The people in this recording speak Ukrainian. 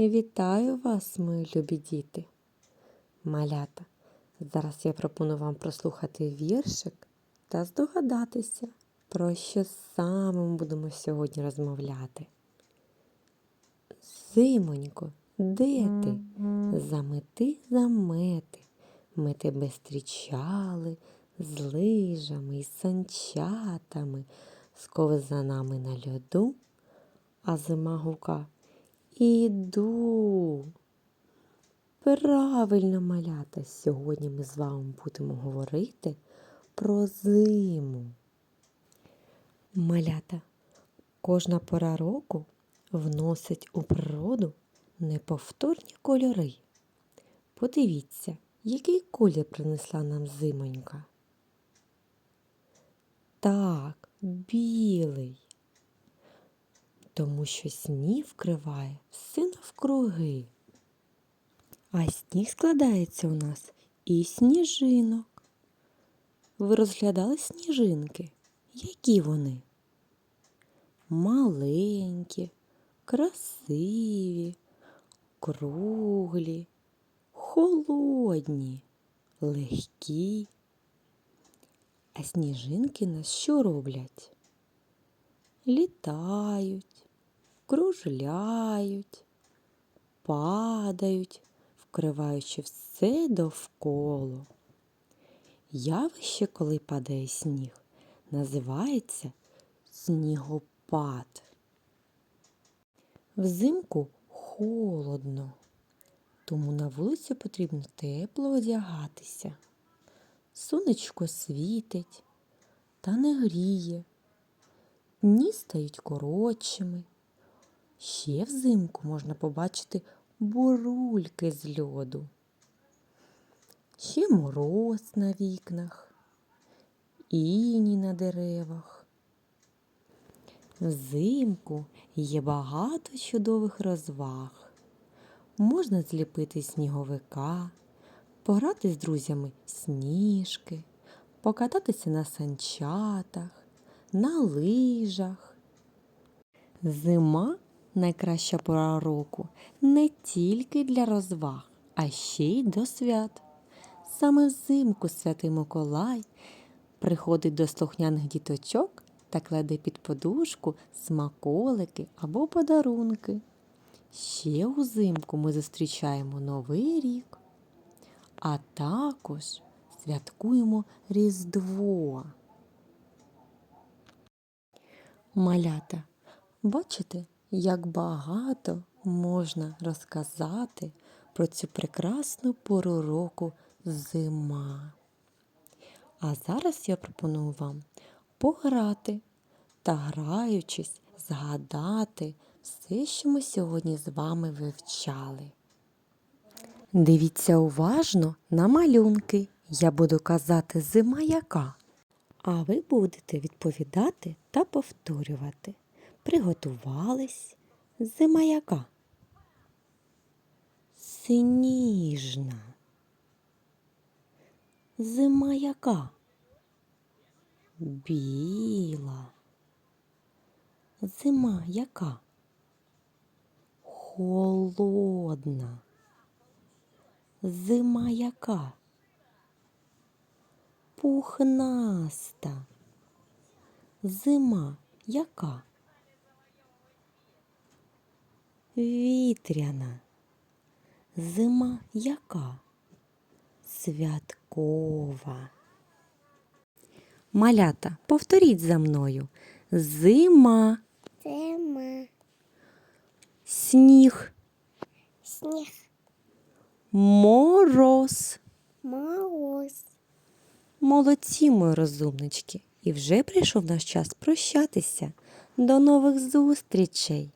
Вітаю вас, мої любі діти. Малята. Зараз я пропоную вам прослухати віршик та здогадатися, про що саме ми будемо сьогодні розмовляти. Зимонько, де ти? Замети замети. Ми тебе зустрічали з лижами і санчатами, з ковзанами на льоду, а зима гука Іду. Правильно, малята, сьогодні ми з вами будемо говорити про зиму. Малята, кожна пора року вносить у природу неповторні кольори. Подивіться, який колір принесла нам зимонька. Так, білий тому що сніг вкриває все навкруги. А сніг складається у нас із сніжинок. Ви розглядали сніжинки? Які вони? Маленькі, красиві, круглі, холодні, легкі. А сніжинки нас що роблять? Літають, кружляють, падають, вкриваючи все довкола. Явище, коли падає сніг, називається снігопад. Взимку холодно, тому на вулиці потрібно тепло одягатися. Сонечко світить та не гріє, дні стають коротшими. Ще взимку можна побачити бурульки з льоду, ще мороз на вікнах, іні на деревах. Взимку є багато чудових розваг. Можна зліпити сніговика, пограти з друзями сніжки, покататися на санчатах, на лижах. Зима найкраща пора року не тільки для розваг, а ще й до свят. Саме взимку святий Миколай приходить до слухняних діточок та кладе під подушку смаколики або подарунки. Ще узимку ми зустрічаємо Новий рік, а також святкуємо Різдво. Малята, бачите, як багато можна розказати про цю прекрасну пору року зима. А зараз я пропоную вам пограти та, граючись, згадати все, що ми сьогодні з вами вивчали. Дивіться уважно на малюнки. Я буду казати зима яка. А ви будете відповідати та повторювати. Приготувались зима яка? Сніжна. Зима яка? Біла. Зима яка? Холодна. Зима яка? Пухнаста. Зима яка? Вітряна. Зима яка? Святкова. Малята, повторіть за мною. Зима, Зима, сніг, сніг, мороз. мороз. Молодці, мої розумнички. І вже прийшов наш час прощатися. До нових зустрічей!